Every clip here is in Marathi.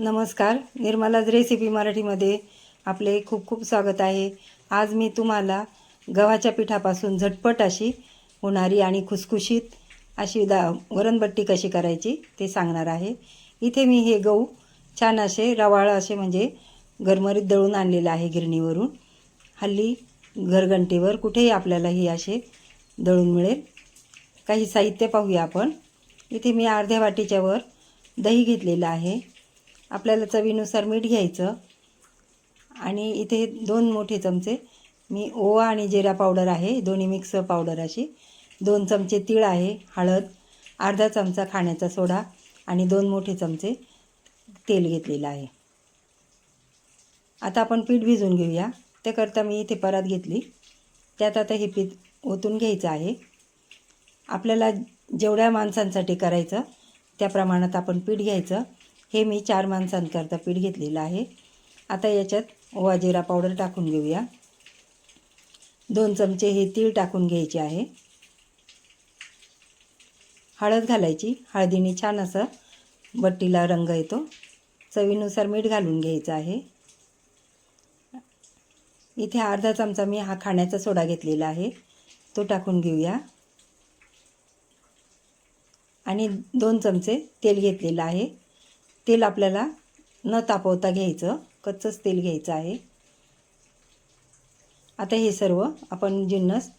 नमस्कार. निर्मलाज रेसिपी मराठीमध्ये आपले खूप खूप स्वागत आहे. आज मी तुम्हाला गव्हाच्या पिठापासून झटपट अशी होणारी आणि खुसखुशीत अशी दा वरणबट्टी कशी करायची ते सांगणार आहे. इथे मी हे गहू छान असे रवाळ असे म्हणजे गरमरीत दळून आणलेलं आहे गिरणीवरून. हल्ली घरघंटीवर कुठेही आपल्याला ही असे दळून मिळेल. काही साहित्य पाहूया आपण. इथे मी अर्ध्या वाटीच्यावर दही घेतलेलं आहे. आपल्याला चवीनुसार मीठ घ्यायचं. आणि इथे दोन मोठे चमचे. मी ओवा आणि जिरा पावडर आहे. दोन्ही मिक्स पावडर अशी. दोन चमचे तीळ आहे हळद. अर्धा चमचा खाण्याचा सोडा आणि दोन मोठे चमचे तेल घेतलेलं आहे. आता आपण पीठ भिजवून घेऊया. त्याकरता मी इथे परत घेतली. त्यात आता हे पीठ ओतून घ्यायचं आहे. आपल्याला जेवढ्या माणसांसाठी करायचं त्या प्रमाणात आपण पीठ घ्यायचं. हे मी चार माणसांकरता पीठ घेतलेलं आहे. आता याच्यात ओवा जिरा पावडर टाकून घेऊया. दोन चमचे हे तीळ टाकून घ्यायचे आहे. हळद घालायची. हळदीने छान असं बट्टीला रंग येतो. चवीनुसार मीठ घालून घ्यायचं आहे. इथे अर्धा चमचा मी हा खाण्याचा सोडा घेतलेला आहे. तो टाकून घेऊया. आणि दोन चमचे तेल घेतलेलं आहे. तेल आपल्याला न तापवता घ्यायचं. कच्चंच तेल घ्यायचं आहे. आता हे सर्व आपण जिन्नस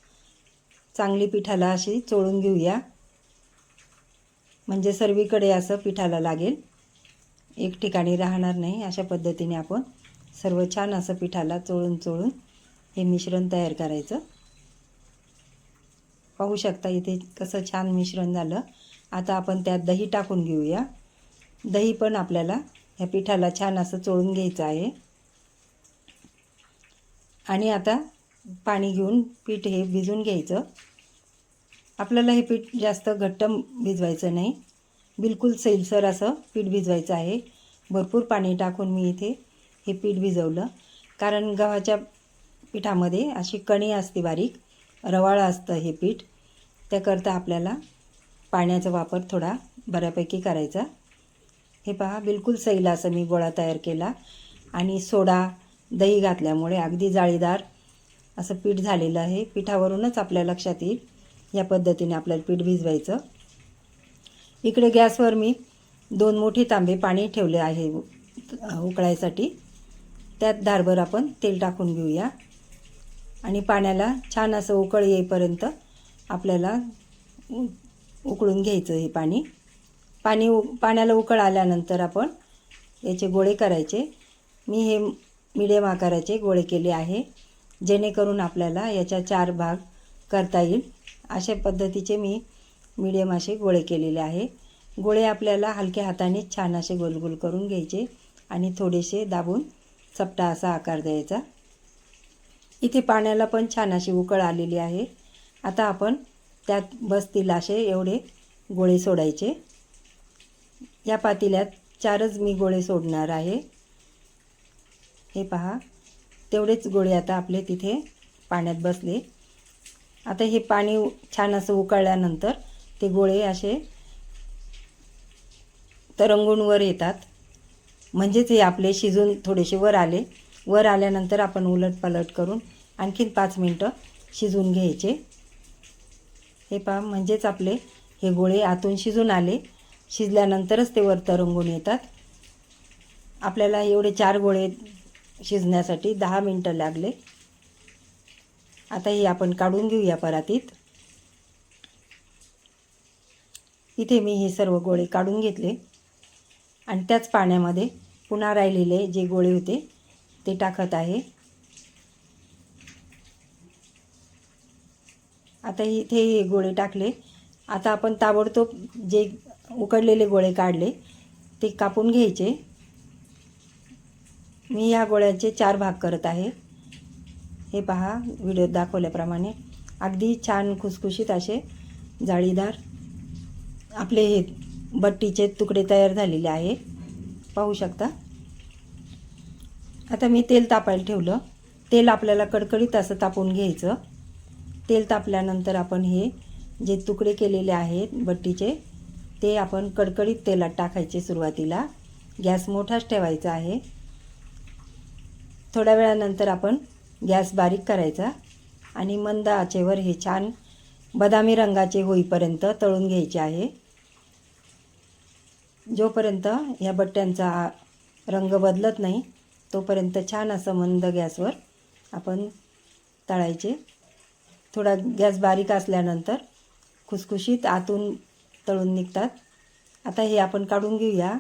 चांगली पिठाला अशी चोळून घेऊया. म्हणजे सर्वीकडे असं पिठाला लागेल. एक ठिकाणी राहणार नाही. अशा पद्धतीने आपण सर्व छान असं पिठाला चोळून चोळून हे मिश्रण तयार करायचं. पाहू शकता इथे कसं छान मिश्रण झालं. आता आपण त्यात दही टाकून घेऊया. दही पण आपल्याला ह्या पिठाला छान असं चोळून घ्यायचं आहे. आणि आता पाणी घेऊन पीठ हे भिजून घ्यायचं. आपल्याला हे पीठ जास्त घट्ट भिजवायचं नाही. बिलकुल सैलसर असं पीठ भिजवायचं आहे. भरपूर पाणी टाकून मी इथे हे पीठ भिजवलं. कारण गव्हाच्या पिठामध्ये अशी कणी असते बारीक रवाळं असतं हे पीठ. त्याकरता आपल्याला पाण्याचा वापर थोडा बऱ्यापैकी करायचा. हे पहा बिलकुल सैल असं मी गोळा तयार केला. आणि सोडा दही घातल्यामुळे अगदी जाळीदार असं पीठ झालेलं आहे. पिठावरूनच आपल्या लक्षात येईल या पद्धतीने आपल्याला पीठ भिजवायचं. इकडे गॅसवर मी दोन मोठे तांबे पाणी ठेवले आहे उकळायसाठी. त्यात धारभर आपण तेल टाकून घेऊया. आणि पाण्याला छान असं उकळ येईपर्यंत आपल्याला उकळून घ्यायचं हे पाणी. पाणी उ पाण्याला उकळ आल्यानंतर आपण याचे गोळे करायचे. मी हे मिडियम आकाराचे गोळे केले आहे जेणेकरून आपल्याला याच्या चार भाग करता येईल. अशा पद्धतीचे मी मिडियम असे गोळे केलेले आहे. गोळे आपल्याला हलक्या हाताने छान असे गोलगोल करून घ्यायचे आणि थोडेसे दाबून चपटा असा आकार द्यायचा. इथे पाण्याला पण छान अशी उकळ आलेली आहे. आता आपण त्यात बसतील असे एवढे गोळे सोडायचे. या पातेल्यात चारच मी गोळे सोडणार आहे. हे पहा. तेवढेच गोळे आता आपले तिथे पाण्यात बसले. आता हे पाणी छान असं उकळल्यानंतर ते गोळे असे तरंगून वर येतात. म्हणजेच हे आपले शिजून थोडेसे वर आले. वर आल्यानंतर आपण उलट पलट करून आणखीन पाच मिनटं शिजून घ्यायचे. हे पहा म्हणजेच आपले हे गोळे आतून शिजून आले. शिजल्यानंतरच ते वर तरंगून येतात. आपल्याला एवढे चार गोळे शिजण्यासाठी दहा मिनटं लागले. आता हे आपण काढून घेऊया परातीत. इथे मी हे सर्व गोळे काढून घेतले. आणि त्याच पाण्यामध्ये पुन्हा राहिलेले जे गोळे होते ते टाकत आहे. आता इथे हे गोळे टाकले. आता आपण ताबडतोब जे उकडलेले गोळे काढले ते कापून घ्यायचे. मी या गोळ्याचे चार भाग करत आहे. हे पहा व्हिडिओ दाखवल्याप्रमाणे. अगदी छान खुसखुशीत असे जाळीदार आपले हे बट्टीचे तुकडे तयार झालेले आहे. पाहू शकता. आता मी तेल तापायला ठेवलं. तेल आपल्याला कडकडीत असं तापून घ्यायचं. तेल तापल्यानंतर आपण हे जे तुकडे केलेले आहेत बट्टीचे ते आपण कडकडीत तेलात टाकायचे सुरुवातीला. गॅस मोठाच ठेवायचा आहे. थोड्या वेळानंतर आपण गॅस बारीक करायचा आणि मंद आचेवर हे छान बदामी रंगाचे होईपर्यंत तळून घ्यायचे आहे. जोपर्यंत या बट्ट्यांचा रंग बदलत नाही तोपर्यंत छान असं मंद गॅसवर आपण तळायचे. थोडा गॅस बारीक असल्यानंतर खुसखुशीत आतून तळून निघतात. आता हे आपण काढून घेऊया.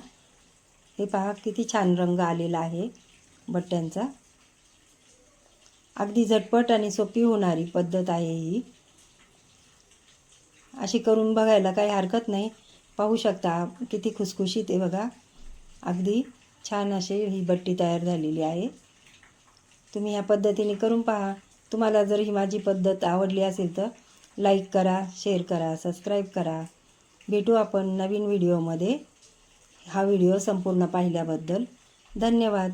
हे पहा किती छान रंग आलेला आहे बट्ट्यांचा. अगदी झटपट आणि सोपी होणारी पद्धत आहे ही. अशी करून बघायला काही हरकत नाही. पाहू शकता किती खुसखुशीत आहे बघा. अगदी छान अशी ही बट्टी तयार झालेली आहे. तुम्ही ह्या पद्धतीने करून पहा. तुम्हाला जर ही माझी पद्धत आवडली असेल तर लाईक करा शेअर करा सबस्क्राईब करा. भेटू आपण नवीन व्हिडिओमध्ये. हा व्हिडिओ संपूर्ण पाहिल्याबद्दल धन्यवाद.